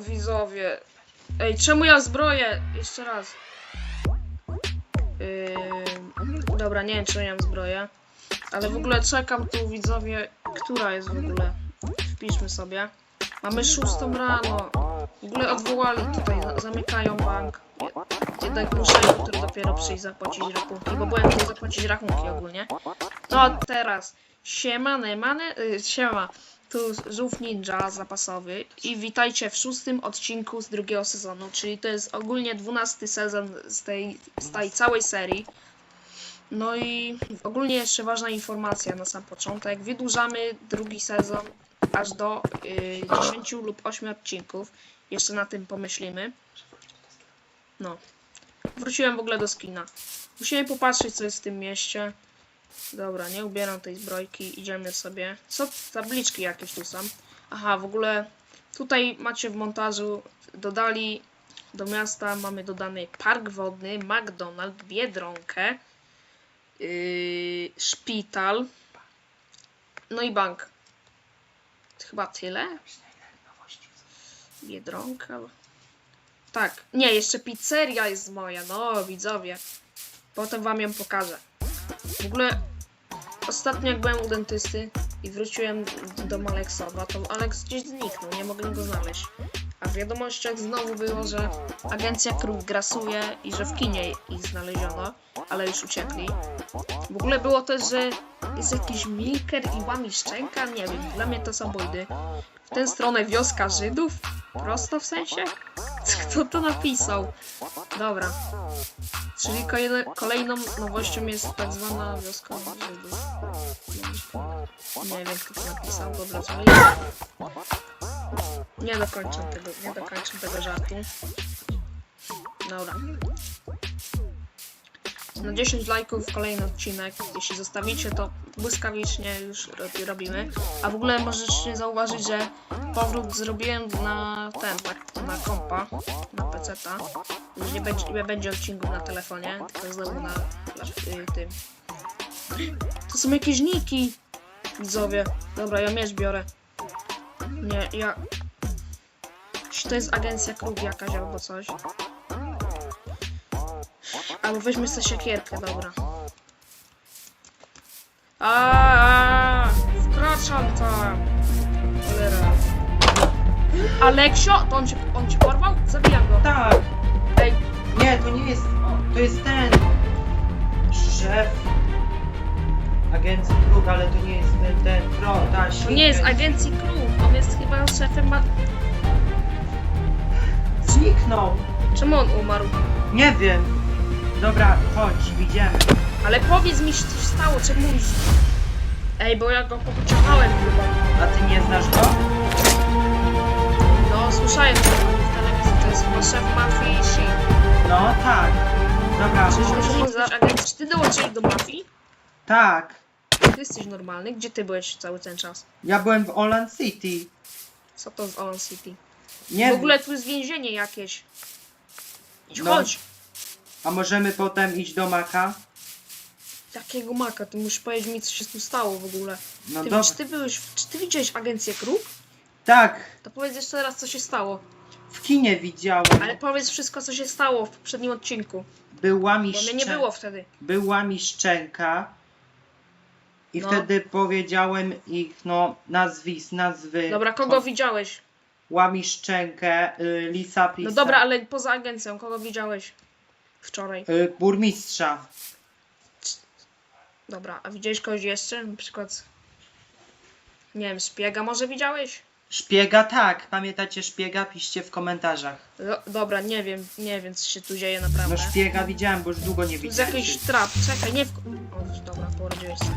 Widzowie. Ej, czemu ja zbroję? Jeszcze raz. Yy, dobra, nie wiem, czy miałem zbroję. Ale w ogóle czekam tu, widzowie, która jest w ogóle. Wpiszmy sobie. Mamy szóstą rano. W ogóle odwołali tutaj, za- zamykają bank. Jednak muszę jutro dopiero przyjść zapłacić rachunki, bo byłem tu zapłacić rachunki ogólnie. No a teraz, siema, nemane, y, siema, tu żółw ninja zapasowy i witajcie w szóstym odcinku z drugiego sezonu, czyli to jest ogólnie dwunasty sezon z tej, z tej całej serii. No i ogólnie jeszcze ważna informacja na sam początek. Wydłużamy drugi sezon aż do y, 10 lub 8 odcinków. Jeszcze na tym pomyślimy. No. Wróciłem w ogóle do skina. Musimy popatrzeć, co jest w tym mieście. Dobra, nie ubieram tej zbrojki. Idziemy sobie. Co? Tabliczki jakieś tu są. Aha, w ogóle tutaj macie w montażu dodali do miasta mamy dodany park wodny, McDonald's, Biedronkę, yy, szpital, no i bank. Chyba tyle? Biedronka. Tak, nie, jeszcze pizzeria jest moja, no widzowie. Potem wam ją pokażę. W ogóle ostatnio jak byłem u dentysty i wróciłem do Aleksowa, to Aleks gdzieś zniknął, nie mogłem go znaleźć. A w wiadomościach znowu było, że agencja Kruk grasuje i że w kinie ich znaleziono, ale już uciekli. W ogóle było też, że jest jakiś Milker i Łami Szczęka, nie wiem, dla mnie to są bójdy. W tę stronę wioska Żydów? Prosto w sensie? Kto to napisał? Dobra. Czyli kolejną nowością jest tak zwana wioska. Nie wiem, kto to napisał, dobra, czyli... Nie dokończę tego, nie dokończę tego żartu. Dobra. Na 10 lajków kolejny odcinek. Jeśli zostawicie, to błyskawicznie już ro- robimy. A w ogóle możecie zauważyć, że powrót zrobiłem na ten, tak, na kompa, na PC-ta. Już nie będzie, nie będzie odcinków na telefonie, tylko znowu na, na y, tym. To są jakieś niki, widzowie. Dobra, ja miecz biorę. Nie, ja... Czy to jest agencja Krug jakaś albo coś? Albo weźmy sobie siekierkę, dobra. A, wkraczam tam. Cholera. Aleksio, to on cię, on cię porwał? Zabijam go. Tak, Ej, nie, to nie jest. To jest ten. Szef agencji Kruk, ale to nie jest ten, ten front, ta to nie jest agencji Krug, on jest chyba szefem ma... Zniknął. Czemu on umarł? Nie wiem. Dobra, chodź, idziemy. Ale powiedz mi, co się stało, czemu... Ej, bo ja go pociągnąłem chyba. A ty nie znasz go? No, słyszałem to w telewizji, to jest chyba szef mafii i shit. No tak. Dobra, Czy, chodź. czy, czy, agent, czy ty dołączyłeś do mafii? Tak. Ty jesteś normalny? Gdzie ty byłeś cały ten czas? Ja byłem w Oland City. Co to z Oland City? Nie w ogóle tu jest więzienie jakieś. Idź, No. chodź! A możemy potem iść do Maka? Jakiego maka? Ty musisz powiedzieć mi, co się tu stało w ogóle. No Ty, dobra. czy ty byłeś, czy ty widziałeś agencję Kruk? Tak, To powiedz jeszcze raz, co się stało. w kinie widziałem. Ale powiedz wszystko, co się stało w poprzednim odcinku. Była mi Bo mnie nie szczę- było wtedy. była mi szczęka i No. wtedy powiedziałem ich, no, nazwisk, nazwy. Dobra, kogo widziałeś? Łami szczękę, y, Lisa Pisa. No dobra, ale poza agencją, kogo widziałeś wczoraj? Y, burmistrza. Dobra, a widziałeś kogoś jeszcze? Na przykład, nie wiem, szpiega może widziałeś? Szpiega, tak. Pamiętacie szpiega? Piszcie w komentarzach. Do, dobra, nie wiem, nie wiem, co się tu dzieje naprawdę. No szpiega widziałem, bo już długo nie Tu jest widziałem. jakiś trap, czekaj, nie w... O, dobra, porodziłeś się.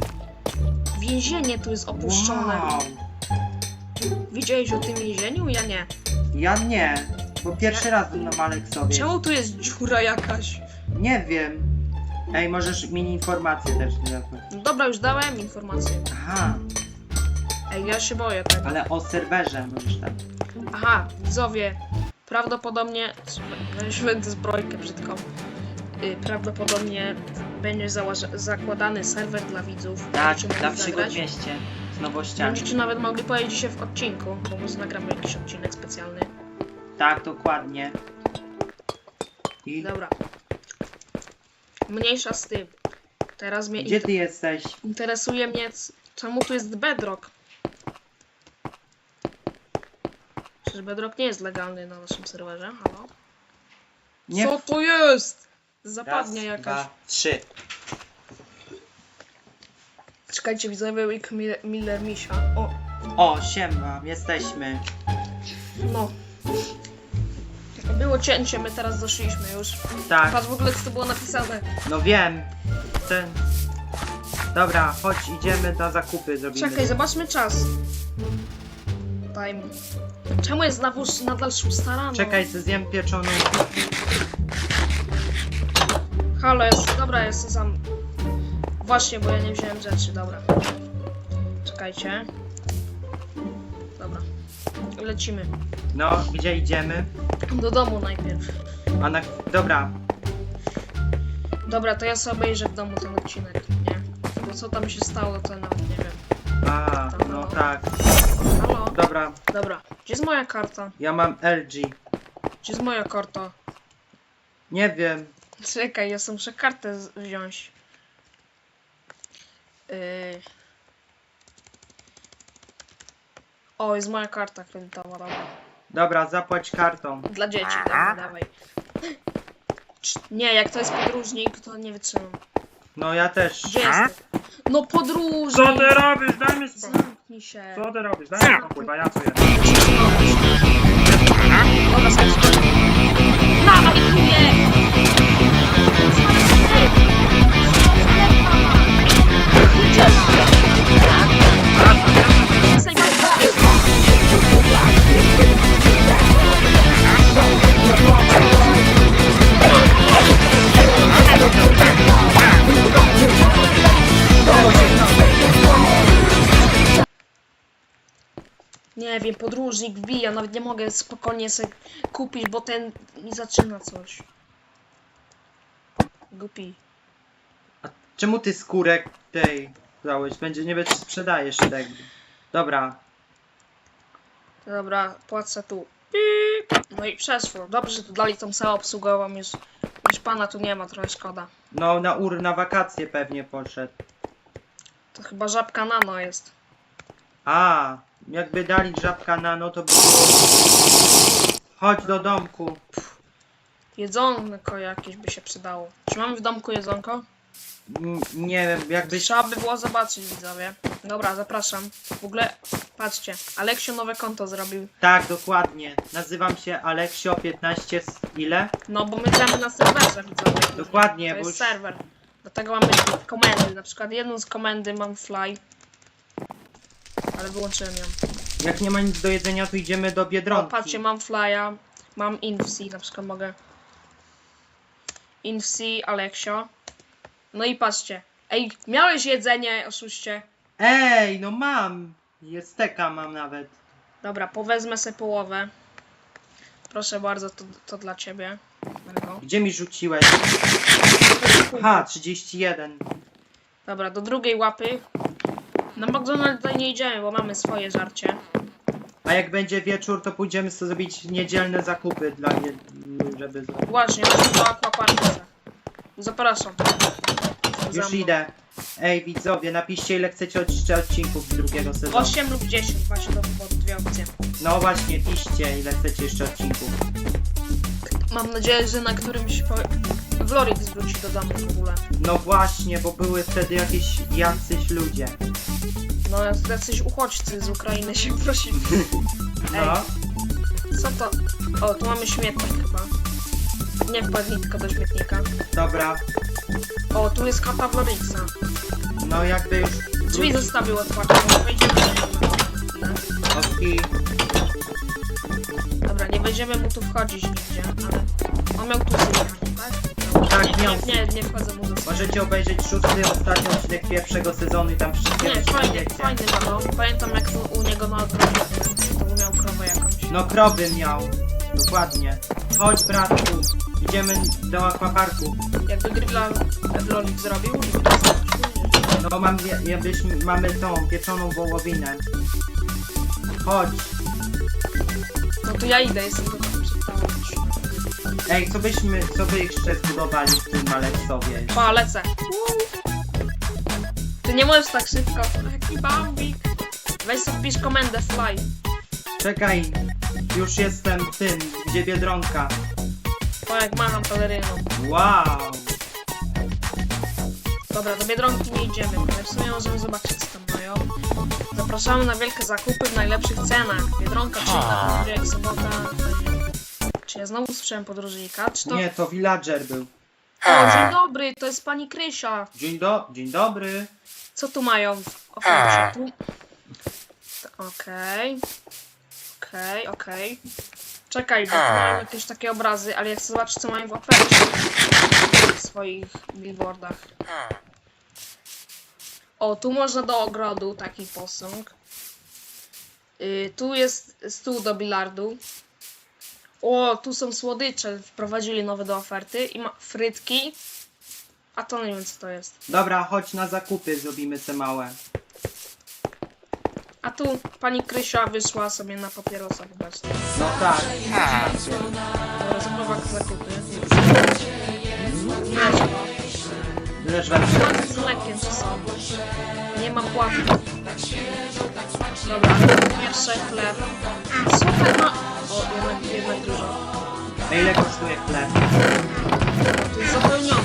Więzienie tu jest opuszczone. Wow. Widziałeś o tym więzieniu? Ja nie. Ja nie, bo pierwszy raz byłem na Maleksowie. Czemu tu jest dziura jakaś? Nie wiem. Ej, możesz mini informację też mi dać. No dobra, już dałem informację. Aha, Ej, ja się boję tego. ale o serwerze możesz tam. Aha, widzowie, prawdopodobnie... Weźmy tę zbrojkę brzydką. Y, prawdopodobnie będzie zakładany serwer dla widzów. Tak, Będziecie dla mogli przygód zagrać. w mieście. Z nowościami. Będziecie nawet mogli powiedzieć dzisiaj w odcinku, bo może nagramy jakiś odcinek specjalny. Tak, dokładnie. I Dobra. Mniejsza z tym. Teraz mnie gdzie ty jesteś? interesuje mnie, c- czemu tu jest bedrock. Przecież bedrock nie jest legalny na naszym serwerze, halo? Nie. Co to jest? Raz, Zapadnia jakaś. dwa, trzy. Czekajcie, widzowie, Wick Miller, Miller Misia. O, O, siema, jesteśmy. no. Było cięcie, my teraz doszliśmy już. Tak, Patrz w ogóle co to było napisane. no wiem. Ten... Dobra, chodź, idziemy na zakupy zrobimy. Czekaj, zobaczmy czas. Time. Czemu jest nawóz nadal szósta rano? Czekaj, zjem pieczoną. Halo, jest, dobra, jestem sam. Właśnie, bo ja nie wziąłem rzeczy, dobra. Czekajcie. Dobra. Lecimy. No, gdzie idziemy? Do domu najpierw. A na... Dobra, Dobra, to ja sobie obejrzę w domu ten odcinek, nie? Bo co tam się stało, to nawet nie wiem. a, no tak. Halo? Dobra, Dobra. Gdzie jest moja karta? ja mam LG. Gdzie jest moja karta? Nie wiem. Czekaj, ja sobie muszę kartę z- wziąć. Yy... O, jest moja karta kredytowa, dobra. Dobra, zapłać kartą. Dla dzieci, dobra, dawaj. Cz- Nie, jak to jest podróżnik, to nie wytrzymam. No ja też. Gdzie jest? No podróżnik! robisz? Daj mi Zamknij się. ty robisz? Daj mi spokój, ja co jest. Dobra, sobie spokojnie. Mama podróżnik wbija, nawet nie mogę spokojnie sobie kupić, bo ten mi zaczyna coś. Głupi. Czemu ty skórek tej dałeś? Będzie nie wiem, czy sprzedajesz tego. Dobra, Dobra, płacę tu. No i przeszło. Dobrze, że tu dali tą salę obsługową, już, już pana tu nie ma, trochę szkoda. no na ur, na wakacje pewnie poszedł. To chyba żabka nano jest. A, jakby dali żabka na no to by było... Chodź do domku. Jedzonko jakieś by się przydało. Czy mamy w domku jedzonko? N- nie wiem, jakbyś... Trzeba by było zobaczyć, widzowie. Dobra, zapraszam. W ogóle, patrzcie, Aleksio nowe konto zrobił. Tak, dokładnie. Nazywam się Aleksio15 z ile? No, bo my gramy na serwerze, widzowie. Dokładnie, To bo jest już... serwer. Dlatego mamy komendy. Na przykład jedną z komendy mam fly. Ale wyłączyłem ją. Jak nie ma nic do jedzenia, to idziemy do O, Biedronki. patrzcie, mam flya. Mam infc, na przykład mogę. Infc, Aleksio. No i patrzcie. Ej, miałeś jedzenie, oszuście. Ej, no mam! Jest steka mam nawet. Dobra, powezmę sobie połowę. Proszę bardzo, to, to dla ciebie. Margo. Gdzie mi rzuciłeś? Ha, 31. Dobra, do drugiej łapy. Na McDonald's tutaj nie idziemy, bo mamy swoje żarcie. A jak będzie wieczór, to pójdziemy sobie zrobić niedzielne zakupy dla nie... żeby zrobić. Właśnie, chodźmy do aquaparku. Zapraszam. Za Już mną. idę. Ej, widzowie, napiszcie ile chcecie odcinków drugiego sezonu. 8 lub 10, właśnie do wyboru, dwie opcje. No właśnie, piszcie ile chcecie jeszcze odcinków. Mam nadzieję, że na którymś po... Vlorix wróci do domu w ogóle. No właśnie, bo były wtedy jakieś jacyś ludzie. No, jacyś uchodźcy z Ukrainy się prosili. No, Co to? O, tu mamy śmietnik chyba. Nie wpadnij tylko do śmietnika. dobra. O, tu jest karta Vlorixa. No jakby już... Drzwi zostawił otwarte, może wejdziemy do niego. Okej. Dobra, nie będziemy mu tu wchodzić nigdzie, ale... On miał tu sypialnię, tak? Tak, nie, miał. Nie, nie, nie wchodzę mu. Możecie obejrzeć szósty, ostatni odcinek pierwszego sezonu i tam wszystkie Nie, fajnie, wiecie. fajny mano. Pamiętam jak u, niego na odwrocie, to miał krowę jakąś. No krowy miał. Dokładnie. Chodź bratku. Idziemy do aquaparku. Jakby grilla Vlorix zrobił, No mam, ja, ja byśmy, mamy tą pieczoną wołowinę. Chodź. no to ja idę, jestem. Ej, co byśmy, co by jeszcze zbudowali w tym Maleksowie? Pa, lecę. Ty nie możesz tak szybko. Jaki bambik. Weź sobie wpisz komendę fly. Czekaj, już jestem tym, gdzie Biedronka. Pa, jak macham peleryną. Wow! Dobra, do Biedronki nie idziemy, ale w sumie możemy zobaczyć co tam mają. Zapraszamy na wielkie zakupy w najlepszych cenach. Biedronka, czyli na poniedziałek, sobota. Czy ja znowu słyszałem podróżnika? Czy to... Nie, to villager był. O, dzień dobry, to jest pani Krysia. Dzień, do, dzień dobry. Co tu mają? Tu... Okej. Okej, okej. Czekaj, bo mają jakieś takie obrazy, ale ja chcę zobaczyć co mają w ofercie. W swoich billboardach. O, tu można do ogrodu taki posąg. Y, tu jest stół do bilardu. O, tu są słodycze, wprowadzili nowe do oferty i ma frytki. A to nie wiem co to jest. Dobra, chodź na zakupy, zrobimy te małe. A tu pani Krysia wyszła sobie na papierosa. No tak. Dobra, zabawa zakupy. Leż we Płatki z mlekiem czy są? Nie mam płatków. Dobra, pierwsze chleb. Super ma... O, jednak, jednak dużo. A ile kosztuje chleb? To jest zapełnione.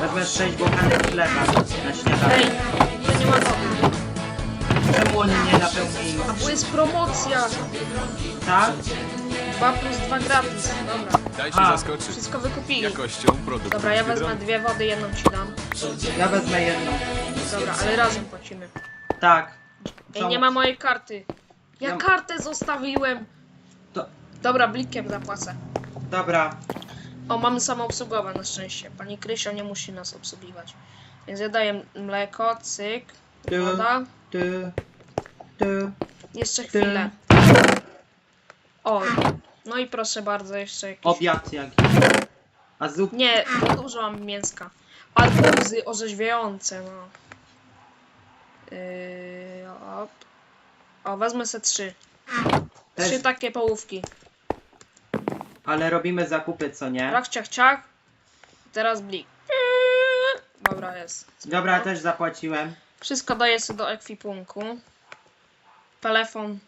Wezmę 6 bochanek chleba na Ej, śniadanie. to nie ma wody. Czemu oni nie napełnili? A tu jest promocja. Tak? 2 plus 2 gratis. Dobra, Daj się A. zaskoczyć wszystko wykupili. jakością produktu. Dobra, ja wezmę dwie wody, jedną ci dam. Ja wezmę jedną. Dobra, ale razem płacimy. Tak. Ej, nie ma mojej karty. Ja Ja- kartę zostawiłem. To- Dobra, blikiem zapłacę. Dobra. O, mamy samoobsługowe na szczęście. Pani Krysia nie musi nas obsługiwać. Więc ja daję mleko, cyk, Ty, woda. ty, ty. Jeszcze chwilę. O, no i proszę bardzo, jeszcze jakiś... Obiad jakiś. A zup... Nie, za dużo mam mięska. Arbuzy orzeźwiające, no. Yy, op. O, wezmę se trzy. Trzy Też, takie połówki. ale robimy zakupy, co nie? Rach, ciach, ciach. Teraz blik. Dobra, jest. Dobra, też zapłaciłem. Wszystko daję sobie do ekwipunku. Telefon.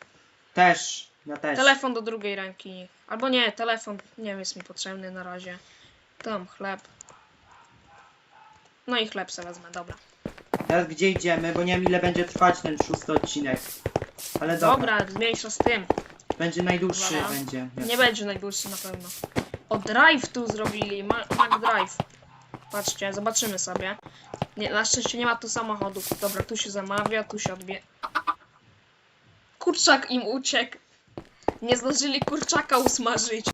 Też. Ja też. Telefon do drugiej ręki. Albo nie, telefon nie jest mi potrzebny na razie. Tam chleb. No i chleb sobie wezmę, dobra. Teraz gdzie idziemy, bo nie wiem ile będzie trwać ten szósty odcinek. Ale dobra. Dobra, mniejsza z tym. Będzie najdłuższy Dobra. będzie. Nie będzie najdłuższy na pewno. O, drive tu zrobili. Ma- Mac Drive. Patrzcie, zobaczymy sobie. Nie, na szczęście nie ma tu samochodów. Dobra, tu się zamawia, tu się odbie... Kurczak im uciekł. Nie zdążyli kurczaka usmażyć.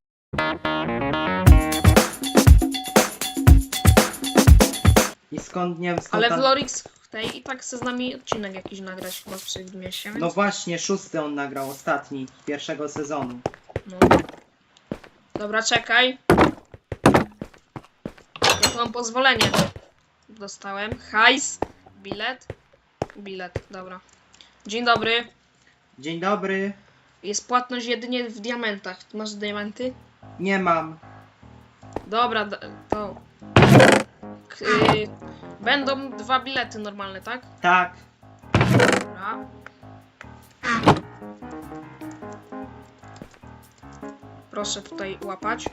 I skąd nie wiem skąd Ale tam... tej i tak chce z nami odcinek jakiś nagrać chyba w Przedmieście, więc... No właśnie, szósty on nagrał, ostatni, pierwszego sezonu. No. Dobra, czekaj. Ja tu mam pozwolenie. Dostałem. Hajs. Bilet. Bilet, dobra. Dzień dobry. Dzień dobry. Jest płatność jedynie w diamentach. Masz diamenty? Nie mam. Dobra, d- to... K- y, będą dwa bilety normalne, tak? Tak. Dobra. Proszę tutaj łapać.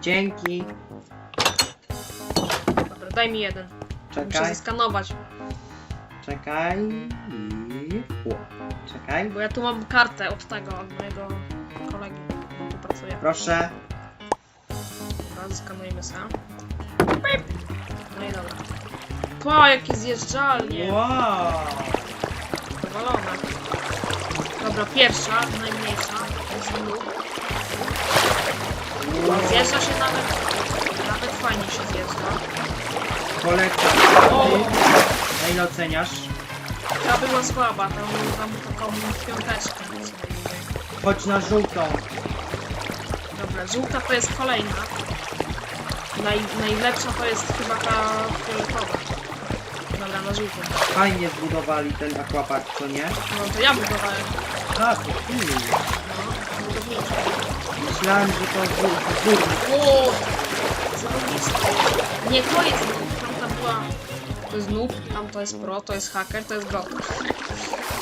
Dzięki. Dobra, daj mi jeden. Muszę Czekaj, zeskanować. czekaj. I... O, czekaj. Bo ja tu mam kartę od tego, od mojego kolegi, który tu pracuje. Proszę. Dobra, zeskanujmy sam. No i dobra. Po, jakie zjeżdżalnie! Wow. Powalone. Dobra, pierwsza, najmniejsza. Zjeżdża się nawet... Nawet fajnie się zjeżdża. Kolekcja. O! Na ile oceniasz? Ta była słaba, tam mam taką piąteczkę. Chodź na żółtą. Dobra, żółta to jest kolejna. Naj, najlepsza to jest chyba ta fioletowa. Dobra, na żółtą. Fajnie zbudowali ten aquapark, co nie? No to ja budowałem. A, to ty. No, budowniczo. Mi Myślałem, że to w- burmistrz. O! Zarobiste. Nie, to jest noob. Tamta była... To jest noob, tam to jest pro, to jest haker, to jest bot.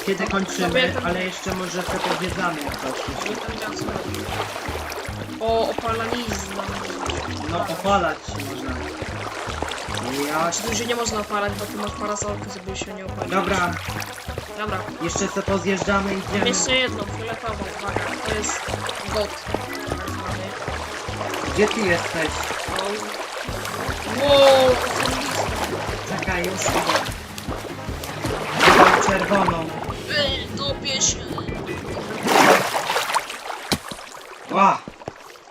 Kiedy kończymy, Pamiętam. ale jeszcze może sobie powiedzamy jak to Nie tam działa co robi. O, opalanizna. No opalać się można. Ja... Czy tu się nie można opalać, bo tu masz parasolkę, żeby się nie opalić. Dobra, Dobra. jeszcze se pozjeżdżamy i Mam idziemy. jeszcze jedną, fioletową, uwaga. To jest. Tak zwany. Gdzie ty jesteś? Wow, to co list. Czekaj, już idę. Mam czerwoną. Ej, topię się. Ła!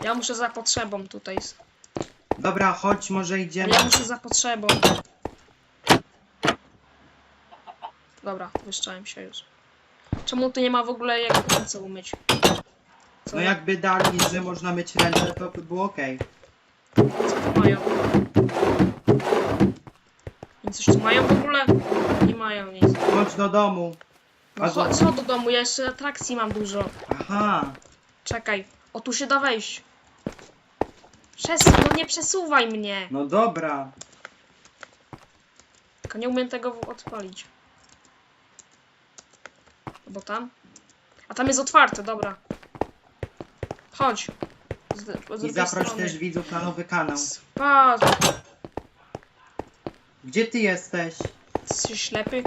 Ja muszę za potrzebą tutaj. s- Dobra, chodź, może idziemy. Ja muszę za potrzebą. Dobra, wyszczałem się już. Czemu tu nie ma w ogóle jak ręce umyć? Co, No jakby dali, że można myć ręce, to by było okej. co tu mają? Oni coś tu mają w ogóle? Nie mają nic. Chodź do domu. No co do domu? Ja jeszcze atrakcji mam dużo. Aha. Czekaj. O, tu się da wejść. Przesuń, no nie przesuwaj mnie. No dobra. Tylko nie umiem tego w- odpalić. Bo tam? A tam jest otwarte, dobra. Chodź. Z, z I drugiej zaproś strony. też widzów na nowy kanał. Patrz, Gdzie ty jesteś? jesteś ślepy?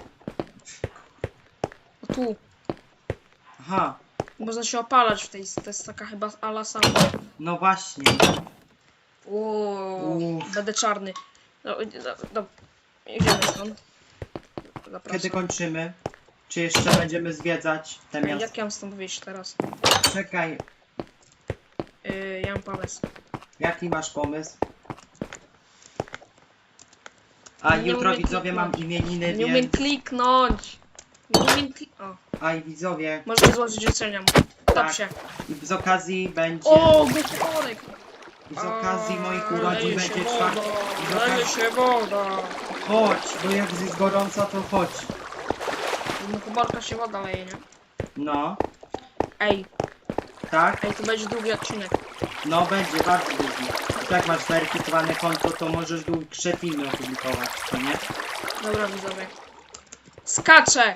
O tu. Aha. Można się opalać w tej, to jest taka chyba ala sauna. No właśnie. Uuu, Uff. będę czarny. No, do, do, idziemy stąd. Zapraszam. Kiedy kończymy? Czy jeszcze będziemy zwiedzać te miasta? Jak ja mam stąd wyjść teraz? Czekaj, Yy, ja mam pomysł. jaki masz pomysł? A Nie jutro umiem widzowie mam kliknąć. imieniny, Nie umiem więc... kliknąć. Nie umiem kliknąć. O, A i widzowie, można złożyć życzenia. Top Tak. się. i z okazji będzie... O, bukorek. Z okazji moich urodzin Leje będzie woda, czwarty... i z Leje okazji... się woda. Chodź, bo jak jest gorąco, to chodź. No kubarka się woda leje, nie? No, Ej, tak? ej, to będzie długi odcinek. No będzie bardzo długi. Jak masz zweryfikowane konto, to możesz dłuższe filmy opublikować, co nie? Dobra, widzowie. Skaczę!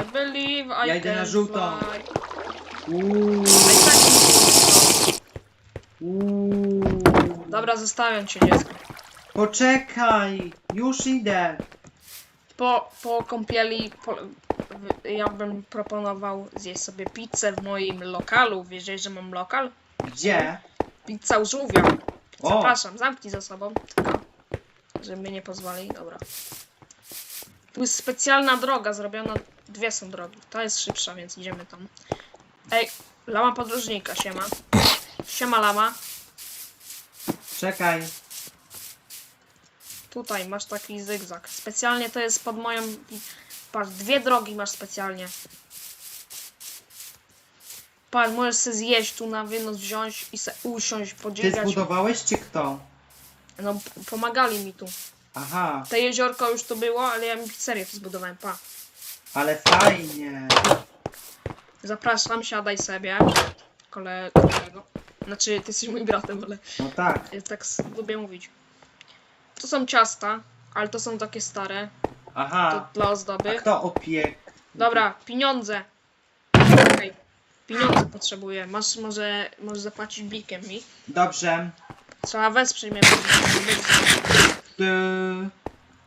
I believe I Ja idę can na żółtą. fly A i tak nic nie uuu. Dobra, zostawiam cię, dziecko. Poczekaj, już idę. Po, po kąpieli po, ja bym proponował zjeść sobie pizzę w moim lokalu. Wiedziałeś, że mam lokal? Gdzie? Pizza u żółwia. O. Zapraszam, zamknij za sobą. Tylko, żeby mnie nie pozwali. Dobra. Tu jest specjalna droga zrobiona. Dwie są drogi. Ta jest szybsza, więc idziemy tam. Ej, lama podróżnika, siema. Siema lama. Czekaj. Tutaj masz taki zygzak. Specjalnie to jest pod moją... Patrz, dwie drogi masz specjalnie. Patrz, możesz sobie zjeść tu na wynos wziąć i se usiąść, Ty podziwiać. zbudowałeś czy kto? No, p- pomagali mi tu. Aha, Te jeziorko już to było, ale ja mi pizzerię tu zbudowałem, pa. ale fajnie. Zapraszam, siadaj sobie. Kole, kolego. Znaczy, ty jesteś moim bratem, ale No tak. ja tak s- lubię mówić. To są ciasta, ale to są takie stare. To Aha. dla A ozdoby. kto opiek? Dobra, pieniądze. Okej. Pieniądze potrzebuję. Masz może, możesz zapłacić blikiem mi. Dobrze. Trzeba wesprzeć mnie. Ty...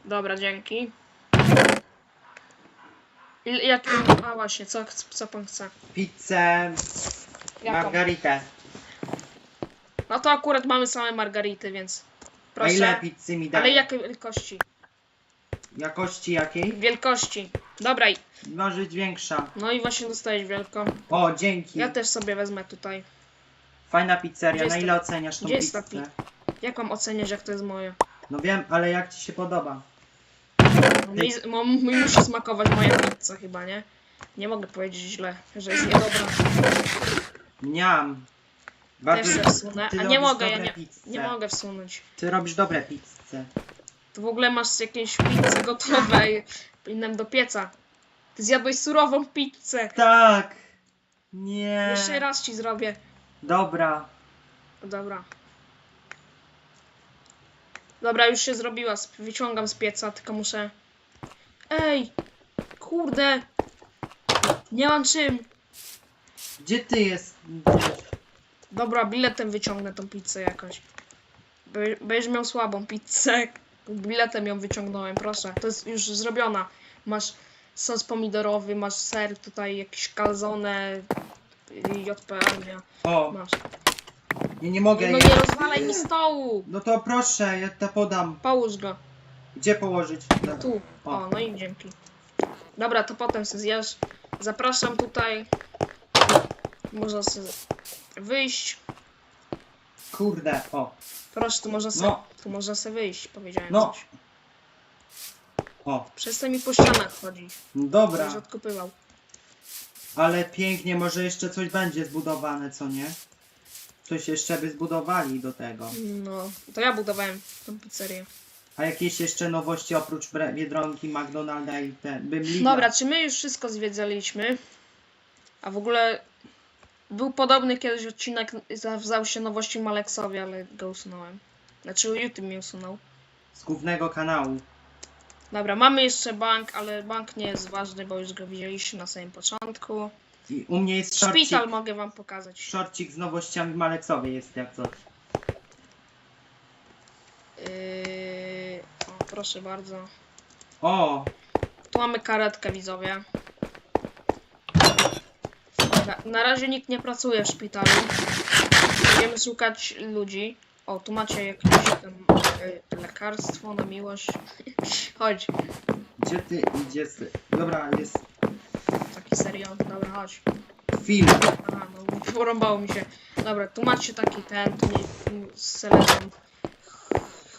Dobra, dzięki. Jak, a właśnie, co, co pan chce? Pizzę, Jaką? margaritę. No to akurat mamy same margarity, więc A ile proszę. pizzy mi Ale dać? jakiej wielkości? Jakości jakiej? Wielkości. Dobra, i- Może być większa. no i właśnie dostajesz wielką. O, dzięki. Ja też sobie wezmę tutaj. Fajna pizzeria. Na ile ta- oceniasz tą gdzie jest ta pizzę? Jak mam oceniać, jak to jest moje? No wiem, ale jak ci się podoba? No, mi, mo, mi musi smakować moja pizza chyba, nie? Nie mogę powiedzieć źle, że jest niedobra. Niam. Też się wsunę. ty A nie robisz mogę, ja dobre nie, pizze. nie mogę wsunąć. Ty robisz dobre pizze. To w ogóle masz jakieś pizze gotowe i do pieca. Ty zjadłeś surową pizzę. Tak. Nie. Jeszcze raz ci zrobię. Dobra. Dobra. Dobra, już się zrobiła. Sp- Wyciągam z pieca, tylko muszę... Ej! Kurde! Nie mam czym. Gdzie ty jest? Dobra, biletem wyciągnę tą pizzę jakoś. Będziesz miał słabą pizzę. Biletem ją wyciągnąłem, proszę. To jest już zrobiona. Masz sos pomidorowy, masz ser tutaj, jakieś calzone, JP Armia. O, Masz. nie, nie mogę No nie rozwalaj mi stołu! No to proszę, ja to podam. Połóż go. Gdzie położyć? Dobra. Tu. O, no i dzięki. Dobra, to potem sobie zjesz. Zapraszam tutaj. Można sobie wyjść. Kurde, o. Proszę, tu można sobie, No. tu można sobie wyjść, powiedziałem No. coś. O, Przestań mi po ścianach chodzić. dobra. Będziesz odkopywał. Ale pięknie, może jeszcze coś będzie zbudowane, co nie? Coś jeszcze by zbudowali do tego. No, to ja budowałem tą pizzerię. A jakieś jeszcze nowości oprócz Bre- Biedronki, McDonalda i ten, bym Lidla. Dobra, czy my już wszystko zwiedzaliśmy? A w ogóle był podobny kiedyś odcinek, zawzał się nowości Maleksowi, ale go usunąłem. Znaczy YouTube mnie usunął. Z głównego kanału. Dobra, mamy jeszcze bank, ale bank nie jest ważny, bo już go widzieliście na samym początku. I u mnie jest szorcik, Szpital mogę wam pokazać. szorcik z nowościami Maleksowej jest jak coś. Yy... O, proszę bardzo. O, Tu mamy karetkę, widzowie. Na razie nikt nie pracuje w szpitalu. Będziemy szukać ludzi. O, tu macie jakieś tam y, lekarstwo na miłość. Chodź, gdzie ty idziesz? Dobra, jest taki serial. Dobra, chodź. film. Aha, no porąbało mi się. Dobra, tu macie taki ten, tu nie, z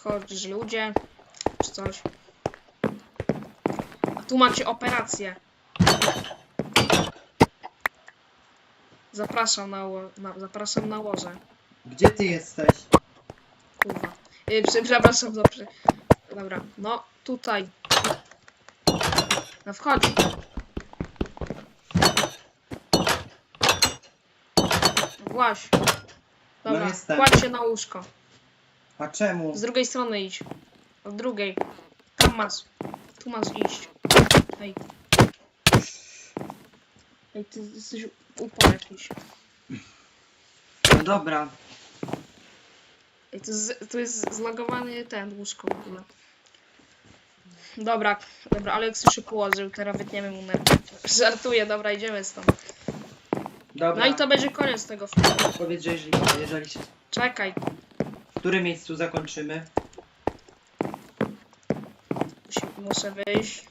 chodź ludzie, czy coś. A tu macie operację. Zapraszam na, ło- na, zapraszam na łoże. Gdzie ty jesteś? Kurwa. Yy, prze, przepraszam, dobrze. Dobra, no tutaj. No wchodź. No Właś. Dobra, jestem. kładź się na łóżko. A czemu? Z drugiej strony idź. Od drugiej. Tam masz. Tu masz iść. Ej. Ej, ty jesteś upał jakiś. No dobra. Ej, to, jest, to jest zlogowany ten łóżko w ogóle. Dobra, dobra, Aleks już się położył, teraz wytniemy mu nerwy. Żartuję, dobra, idziemy stąd. Dobra. No i to będzie koniec tego filmu. Powiedz, że jeżeli, jeżeli się... Czekaj, W którym miejscu zakończymy? muszę wyjść.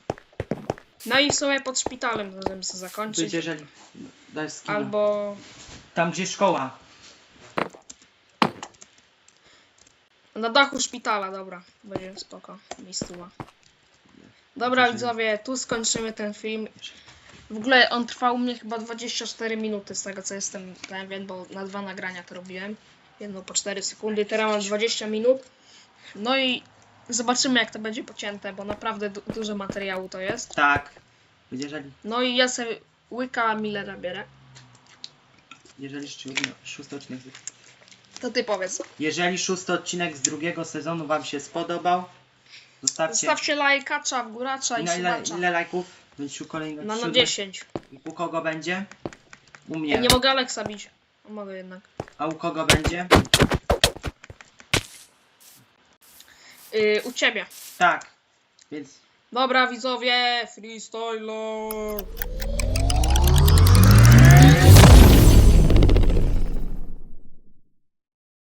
No i w sumie pod szpitalem możemy sobie zakończyć. jeżeli... Daj skina. Albo Tam, gdzie szkoła. na dachu szpitala, dobra. Będzie spoko, miejscowa. Dobra widzowie, tu skończymy ten film. W ogóle on trwał u mnie chyba 24 minuty z tego co jestem pewien, bo na dwa nagrania to robiłem. Jedno po 4 sekundy, teraz mam 20 minut. No i zobaczymy jak to będzie pocięte, bo naprawdę du dużo materiału to jest. Tak. Jeżeli... No i ja sobie łyka Millera bierę. Jeżeli szósty szósty odcinek... To ty powiedz. Jeżeli szósty odcinek z drugiego sezonu wam się spodobał, zostawcie... Zostawcie lajka, cza w góracza I ile, subacza. ile lajków? Będzie kolejny No na siódmy. 10. I u kogo będzie? U Ja mnie. nie mogę Alexa bić. Mogę jednak. A u kogo będzie? Yy, u ciebie. Tak. Więc Dobra widzowie, freestyler.